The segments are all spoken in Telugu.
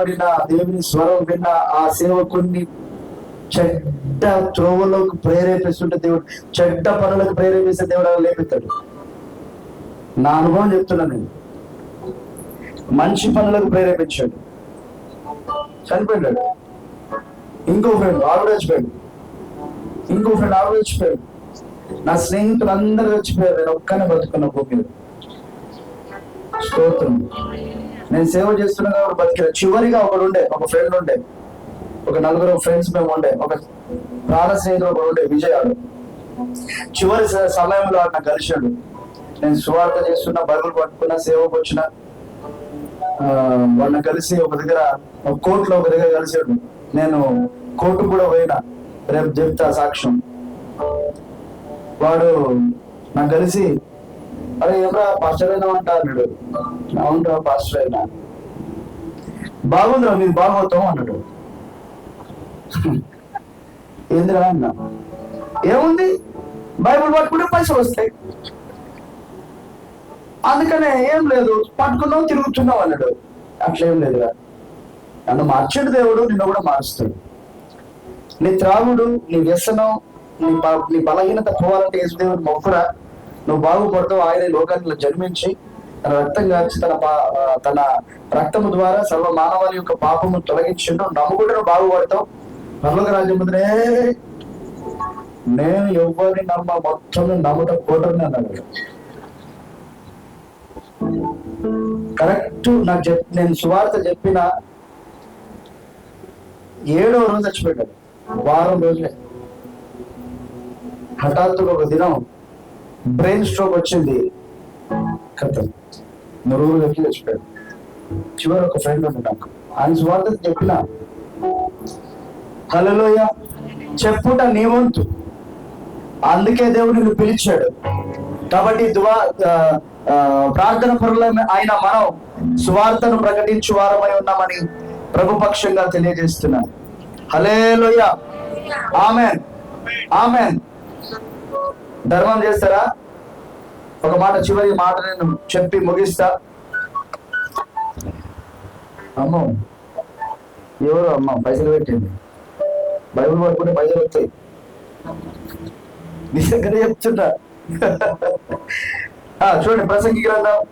పడిన దేవుని స్వరం విన్న ఆ సేవకుని చెడ్డ త్రోవలోకి ప్రేరేపిస్తుంటే దేవుడు చెడ్డ పనులకు ప్రేరేపిస్తే దేవుడు అలా లేపుతాడు నా అనుభవం చెప్తున్నా నేను. మంచి పనులకు ప్రేరేపించాడు. చనిపోయాడు ఇంకో ఫ్రెండ్ ఆవిడ చచ్చిపోయాడు ఇంకో ఫ్రెండ్ ఆవిడ చచ్చిపోయాడు నా స్నేహితులు అందరూ చచ్చిపోయారు. నేను ఒక్కనే బతుకున్న భూమి స్తోత్రం. నేను సేవ చేస్తున్నా కాబట్టి బతికిన. చివరిగా ఒకడు ఉండే ఒక ఫ్రెండ్ ఉండే. ఒక నలుగురు ఫ్రెండ్స్ మేము ఉండే. ఒక ప్రాణ స్నేహితుడు ఒకడు ఉండే విజయాలు. చివరి స- సమయంలో వాడు నాకు కలిశాడు నేను సువార్త చేస్తున్నా బైబుల్ పట్టుకున్నా సేవకు వచ్చిన. వాళ్ళని కలిసి ఒక దగ్గర ఒక కోర్టులో ఒక దగ్గర కలిశాడు నేను కోర్టు కూడా పోయినా. రేపు చెప్తా సాక్ష్యం. వాడు నాకు కలిసి అరే ఎవరా? పాస్టర్ అయినా అంటా అన్నాడు. అవునరా పాస్టర్ అయినా బాగుందిరా మీరు బాగోతాం అన్నాడు. ఏందిరా అన్నా? ఏముంది? బైబుల్ పట్టుకుంటే పైసలు వస్తాయి. అందుకనే ఏం లేదు పట్టుకున్నావు తిరుగుతున్నావు అన్నాడు. అట్లేం లేదురా. నన్ను మార్చాడు దేవుడు నిన్ను కూడా మారుస్తాడు. నీ త్రాగుడు నీ వ్యసనం నీ నీ బలహీనత పోవాలంటే యేసుదేవుడు మొక్కురా నువ్వు బాగుపడతావు ఆయన ఈ జన్మించి తన రక్తం కాచి తన పా- తన రక్తము ద్వారా సర్వ మానవాళి యొక్క పాపము తొలగించిండు. నమ్ముకుంటే నువ్వు బాగుపడతావు. పర్లోక రాజ్యముద్రే నేను ఎవరిని నమ్మ మొత్తం నమ్ముట కూడని అన్నాడు కరెక్ట్ నాకు చెప్ నేను సువార్త చెప్పిన ఏడో రోజు చచ్చిపోయాడు. వారం రోజులే. హఠాత్తుగా ఒక దినం బ్రెయిన్ స్ట్రోక్ వచ్చింది. కథం నలుగురు వ్యక్తి చచ్చిపోయాడు చివరి ఒక ఫ్రెండ్ ఉంది ఆయన స్వార్థ చెప్పిన హలోయ చెప్పుట నీ వంతు. అందుకే దేవుడు నిన్ను పిలిచాడు. కాబట్టి దువా ప్రార్థన పరుల ఆయన మనం సువార్తను ప్రకటించు వారమై ఉన్నామని ప్రభుపక్షంగా తెలియజేస్తున్నాను. Hallelujah amen. ఆమెన్. ధర్మం చేస్తారా? ఒక మాట చివరి మాట నేను చెప్పి ముగిస్తా. అమ్మో ఎవరు అమ్మ? పైసలు పెట్టింది. బైబిల్ పడుకుంటే పైసలు వచ్చాయి. నిజంగానే చెప్తున్నా. ఆ, చూడండి ప్రసంగి గ్రంథం.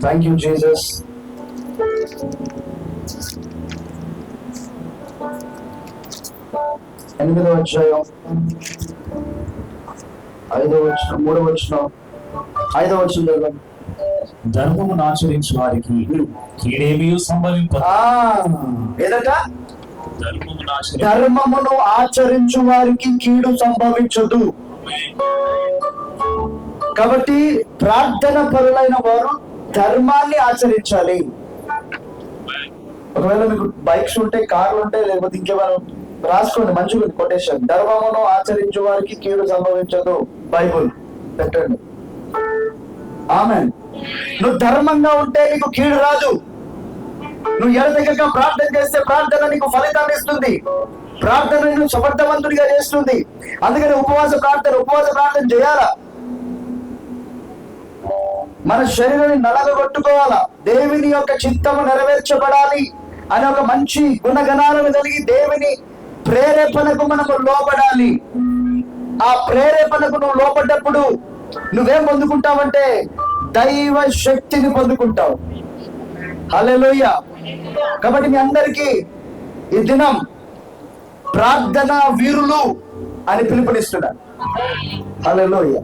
థ్యాంక్ యూ జీసస్ ఎనిమిదో అధ్యాయం. ఐదో వచ్చిన మూడో వచ్చిన ఐదో వచ్చిన. ధర్మమును ఆచరించు వారికి కీడేమీ సంభవింప ఆచరించు. ధర్మమును ఆచరించు వారికి కీడు సంభవించదు. కాబట్టి ప్రార్థన పరులైన వారు ధర్మాన్ని ఆచరించాలి. ఒకవేళ మీకు బైక్స్ ఉంటే కార్లు ఉంటాయి లేకపోతే ఇంకేమైనా రాసుకోండి మంచిగా కొటేషన్ ధర్మమును ఆచరించు వారికి కీడు సంభవించదు. బైబుల్ పెట్టండి. ఆమె నువ్వు ధర్మంగా ఉంటే నీకు కీడు రాదు. నువ్వు ఎడతెగక ప్రార్థన చేస్తే ప్రార్థన నీకు ఫలితాన్ని ఇస్తుంది. ప్రార్థన నిన్ను సమర్థవంతుడిగా చేస్తుంది. అందుకని ఉపవాస ప్రార్థన ఉపవాస ప్రార్థన చేయాలా? మన శరీరాన్ని నలగొట్టుకోవాలా దేవుని యొక్క చిత్తము నెరవేర్చబడాలి. అనే ఒక మంచి గుణగణాలను కలిగి దేవుని ప్రేరేపణకు మనము లోపడాలి ఆ ప్రేరేపణకు నువ్వు లోపడ్డప్పుడు నువ్వేం పొందుకుంటావంటే దైవ శక్తిని పొందుకుంటావు. హల్లెలూయా. కాబట్టి మీ అందరికీ ఈ దినం ప్రార్థన వీరులు అని పిలుపునిస్తున్నాను హల్లెలూయా.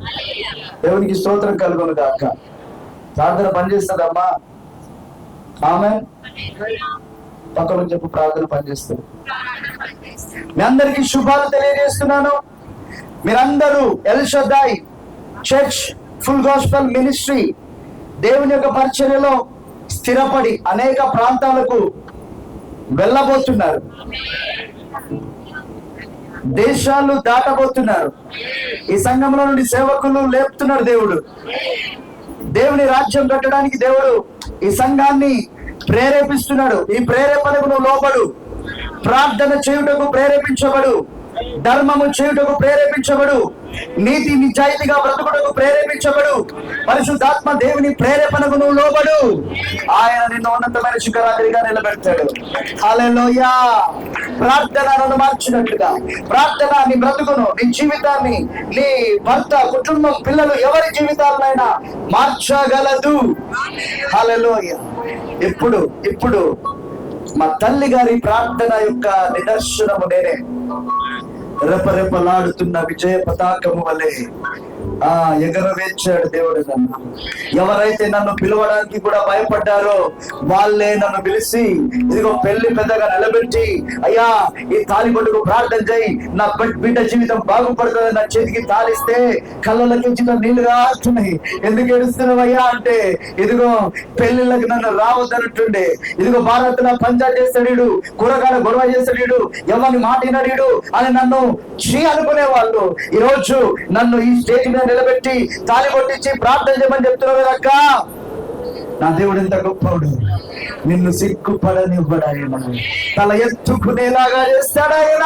దేవునికి స్తోత్రం కలుగును కాక ప్రార్థన పనిచేస్తుందమ్మా. ఆమె పక్కన చెప్పు ప్రార్థన పనిచేస్తుంది. మీ అందరికీ శుభాలు తెలియజేస్తున్నాను. మీరందరూ El Shaddai church full gospel ministry దేవుని యొక్క పరిచర్యలో స్థిరపడి అనేక ప్రాంతాలకు వెళ్ళబోతున్నారు. దేశాలు దాటబోతున్నారు. ఈ సంఘంలో నుండి సేవకులు లేపుతున్నారు దేవుడు. దేవుని రాజ్యం కట్టడానికి దేవుడు ఈ సంఘాన్ని ప్రేరేపిస్తున్నాడు. ఈ ప్రేరేపణకు నువ్వు లోపడు ప్రార్థన చేయుటకు ప్రేరేపించబడు. ధర్మము చేయుటకు ప్రేరేపించబడు. నీతి నిజాయితీగా బ్రతుకుటకు ప్రేరేపించబడు. పరిశుద్ధాత్మ దేవుని ప్రేరేపణకు నువ్వు లోబడు. ఆయన నిన్ను ఉన్నతమైన శిఖరాగ్రిగా నిలబెడతాడు. అలెలోయా ప్రార్థనలను మార్చినట్టుగా మార్చినట్లుగా. ప్రార్థన నీ బ్రతుకును నీ జీవితాన్ని నీ భర్త కుటుంబం పిల్లలు ఎవరి జీవితాలనైనా మార్చగలదు. హల్లెలూయా. ఇప్పుడు ఇప్పుడు మా తల్లి గారి ప్రార్థన యొక్క నిదర్శనము నేనే. రెపరెపలాడుతున్న విజయ పతాకము వలె ఆ ఎగరవేర్చాడు దేవుడు నన్ను. ఎవరైతే నన్ను పిలవడానికి కూడా భయపడ్డారో వాళ్ళే నన్ను పిలిచి ఇదిగో పెళ్ళి పెద్దగా నిలబెట్టి అయ్యా ఈ తాలి కొడుకు ప్రార్థన చేయి నా బిడ్డ జీవితం బాగుపడుతుంది నా చేతికి తాలిస్తే కళ్ళలోకి చిన్న నీళ్ళు రాస్తున్నాయి ఎందుకు ఏడుస్తున్నావయ్యా అంటే ఇదిగో పెళ్ళిళ్ళకి నన్ను రావద్దనట్టుండే ఇదిగో భారత్ నా పంజా చేస్తాడు కూరగాయల గొడవ చేస్తాడు ఎవరిని మాటినడు అని నన్ను చీ అనుకునే వాళ్ళు ఈ రోజు నన్ను ఈ స్టేజ్ మీద నిలబెట్టి తాలి కొట్టించి ప్రార్థన చేయమని చెప్తున్నావు కదక్క నా దేవుడు ఎంత గొప్పవాడు. నిన్ను సిగ్గుపడనివ్వడాయన. తల ఎత్తుకునేలాగా చేస్తాడాయన.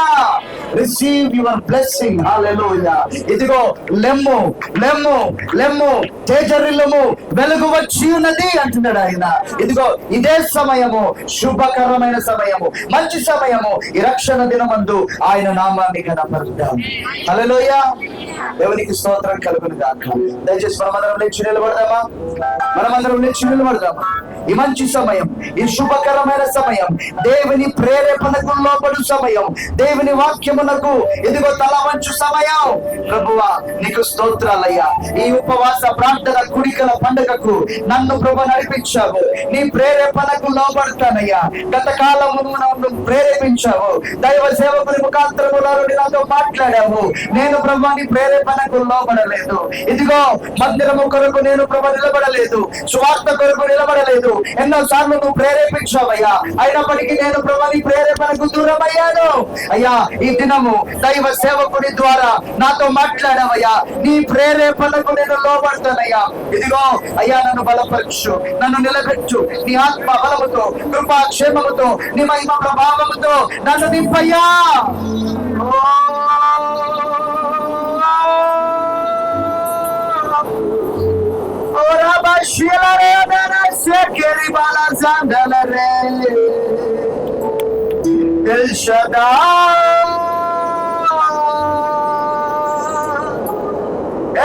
రిసీవ్ యువర్ బ్లెస్సింగ్ హల్లెలూయా ఇదిగో లెమ్ము లెమ్ము లెమ్ము తేజరిల్లము వెలుగు వచ్చి ఉన్నది అంటున్నాడు ఆయన ఇదిగో ఇదే సమయము శుభకరమైన సమయము మంచి సమయము. ఈ రక్షణ దినమందు ఆయన నామాన్ని కనపరుద్దాం హలోయ దేవునికి స్తోత్రం కలుగును దాకా దయచేసి మనమందరం లేచి నిలబడదామా? మనమందరం లేచి నిలబడదామా? ఈ మంచి సమయం ఈ శుభకరమైన సమయం దేవుని ప్రేరేపణకు లోపడు సమయం దేవుని వాక్యమునకు ఇదిగో తల వంచు సమయం. ప్రభువా నీకు స్తోత్రాలయ్యా ఈ ఉపవాస ప్రార్థన కుడికల పండుగకు నన్ను ప్రభు నడిపించావు. నీ ప్రేరేపణకు లోపడతానయ్యా గత కాలము నన్ను ప్రేరేపించావు. దైవ సేవకుని ముఖాంతరములో నాతో మాట్లాడావు. నేను ప్రభాని ప్రేరేపణకు లోబడలేదు. ఇదిగో మందిరము కొరకు నేను ప్రభు నిలబడలేదు. స్వార్థ కొరకు నిలబడలేదు. ఎన్నో సార్లు నువ్వు ప్రేరేపించావయ్యా. అయినప్పటికీ నేను ప్రభు నీ ప్రేరేపణకు దూరమయ్యాను. అయ్యా ఈ దినము దైవ సేవకుని ద్వారా నాతో మాట్లాడావయ్యా. నీ ప్రేరేపణకు నేను లోబడతానయ్యా. ఇదిగో అయ్యా నన్ను బలపరచు నన్ను నిలబెట్టు. నీ ఆత్మ బలముతో కృపాక్షేమముతో నీ మహిమ ప్రభావముతో నన్ను నింపయ్యా শিলারে বেড়াচ্ছে গেরিবালা জাঙ্গাল রে। ইলশাদা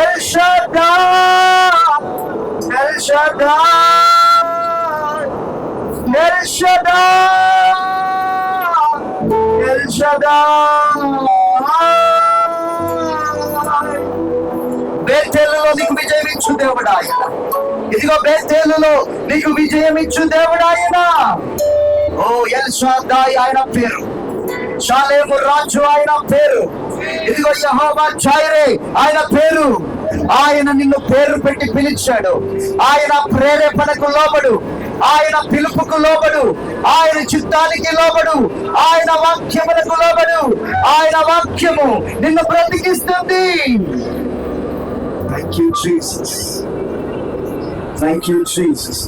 ইলশাদা ইলশাদা ইলশাদা ইলশাদা বেতেল ললিক বিজয় বিচ্ছুদে বড়াই ఇదిగో బేతేలులో నీకు విజయం ఇచ్చు దేవుడు ఆయన ఓ ఎల్ షాదాయ్ ఆయన పేరు. షాలేము రాజు ఆయన పేరు. ఇదిగో యహోబా చైరే ఆయన పేరు. ఆయన నిన్ను పేరు పెట్టి పిలిచాడు. ఆయన ప్రేరేపణకు లోబడు. ఆయన పిలుపుకు లోబడు. ఆయన చిత్తానికి లోబడు. ఆయన వాక్యములకు లోబడు. ఆయన వాక్యము నిన్ను బ్రతికిస్తుంది. Thank you Jesus thank you Jesus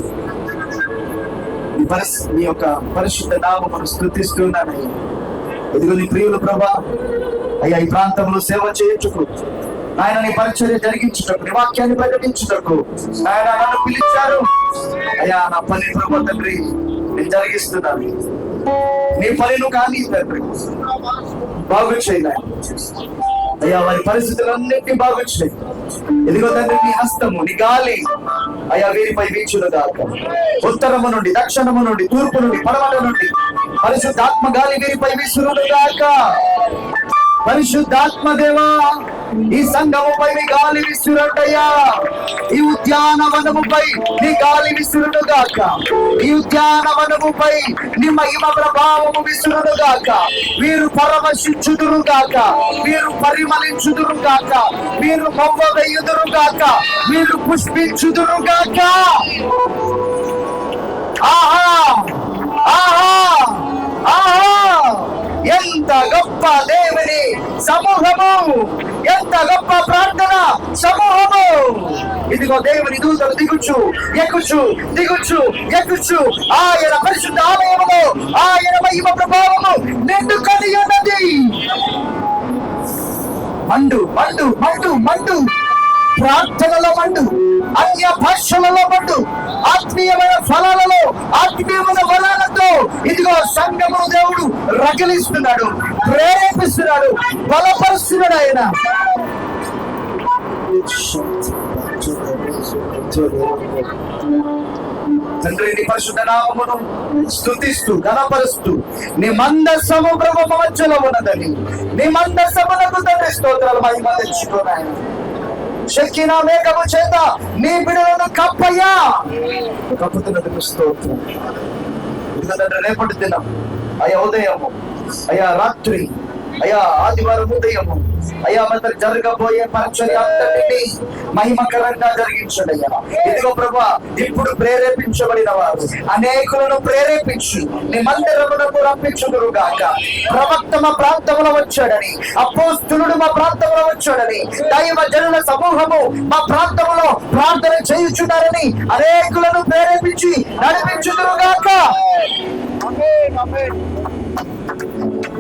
నీ పరిస్ నీ యొక్క పరిశుద్ధ నామను స్థుతిస్తున్నాను ఇదిగో నీ ప్రియులు ప్రభా అయ్యా ఈ ప్రాంతంలో సేవ చేయించుకు. ఆయన నీ పరిచర్య జరిగించుటకు నీ వాక్యాన్ని ప్రకటించుటకు. ఆయన నన్ను పిలిచారు. అయ్యా నా పని ప్రభా తండ్రి నేను జరిగిస్తున్నాను. నీ పనిను కానీ తండ్రి బాగు చేయలేదు అయ్యా వారి పరిస్థితులన్నింటినీ బాగు చేయి. ఇదిగో తండ్రి నీ హస్తము నీ గాలి. అయ్యా వీరిపై వీచులు గాక ఉత్తరము నుండి దక్షిణము నుండి తూర్పు నుండి పడమట నుండి. పరిశుద్ధాత్మ గాలి వీరిపై వీసులు గాక పరిశుద్ధాత్మ దేవా ఈ సంఘముపై నీ గాలి విసురుటయ్యా. ఈ ఉద్యానవనముపై నీ గాలి విసురుడు గాక ఈ ఉద్యానవనముపై నీ మహిమ ప్రభావము విసురుడు గాక వీరు పరమశించుదురు గాక వీరు పరిమళించుదురు గాక వీరు మొవ్వ వెయ్యుదురు గాక వీరు పుష్పించుదురు గాక ఆహా! ఆహా! ఆహా! ఎంత గొప్ప దేవుని సమూహము? ఎంత గొప్ప ప్రార్థన సమూహము? ఇదిగో దేవుని దూతలు దిగుచు ఎక్కుచు దిగుచు ఎక్కుచు. ఆయన పరిశుద్ధ ఆలయములో ఆయన మహిమ ప్రభావము నిండుకొని కలిగినది మండు మండు మండు మండు. ప్రార్థనలో మండు అన్య భాషలలో మండు. ఆత్మీయమైన ఫలాలలో ఆత్మీయమైన ఇదిగో సంఘము దేవుడు రగిలిస్తున్నాడు ప్రేరేపిస్తున్నాడు బలపరుస్తున్నాడు ఆయన. తండ్రి నీ పరిశుద్ధ నామమును స్థుతిస్తూ గణపరుస్తూ నీ మందసము ప్రభు మధ్యలో ఉన్నదని నీ మందసమునకు తండ్రి స్తోత్రాలు మహిమ తెచ్చుకున్నాయని చెక్కిన మేకము చేత నీ బిడలను కప్పయ్యా. కప్పుతున్నది స్తోత్రం. ఇదిగో తండ్రి రేపటి దినం అయ్యా ఉదయము అయ్యా రాత్రి అయ్యా ఆదివారం ఉదయము అయ్యా మన జరగబోయే పరిచర్య అంతటిని మహిమకరంగా జరిగించండి అయ్యా ఇదిగో ప్రభా ఇప్పుడు ప్రేరేపించబడిన వారు అనేకులను ప్రేరేపించి. నీ మందిరమునకు రప్పించుదురు గాక. ప్రవక్త మా ప్రాంతంలో వచ్చాడని అపోస్తులుడు మా ప్రాంతంలో వచ్చాడని దైవ జనుల సమూహము మా ప్రాంతంలో ప్రార్థన చేయుచున్నారని అనేకులను ప్రేరేపించి నడిపించుదురు గాక.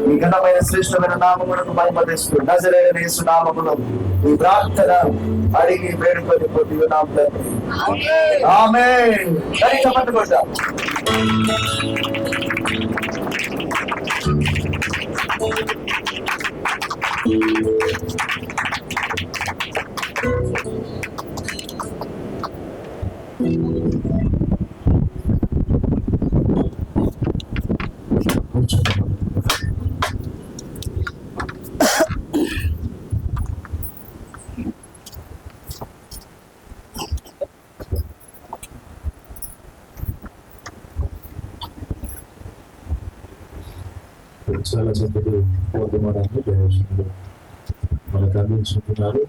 మీ ఘనమైన శ్రేష్టమైన నామములను మహిమతిస్తూ నజరైన యేసు నామములో ఈ ప్రార్థన అడిగి వేడుకొని పొద్దు నామ ఆమె చెప్పట్టుకుంటా తండ్రి ఆమె పట్టుకుంటా చాలా చక్కటి వర్ధమానాన్ని ప్రవేశించారు మనకు అందించుకుంటున్నారు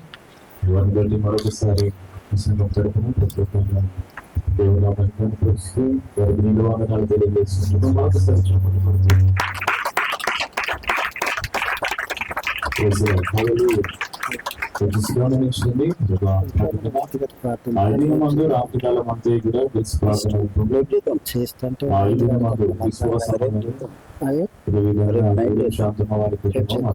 వారిని బట్టి మరొకసారి ఈ సంఘం తరపున ప్రత్యేకంగా దేవుని నామాన్ని ప్రస్తూ వారికి నిలవాదనాలు తెలియజేస్తున్నాం మరొకసారి చెప్పండి గమనించండి ఐదు మంది రాత్రికాలం అంతే కూడా ఐదు మంది విశ్వాసం అదే శాంతమ్మ వారి కుటుంబం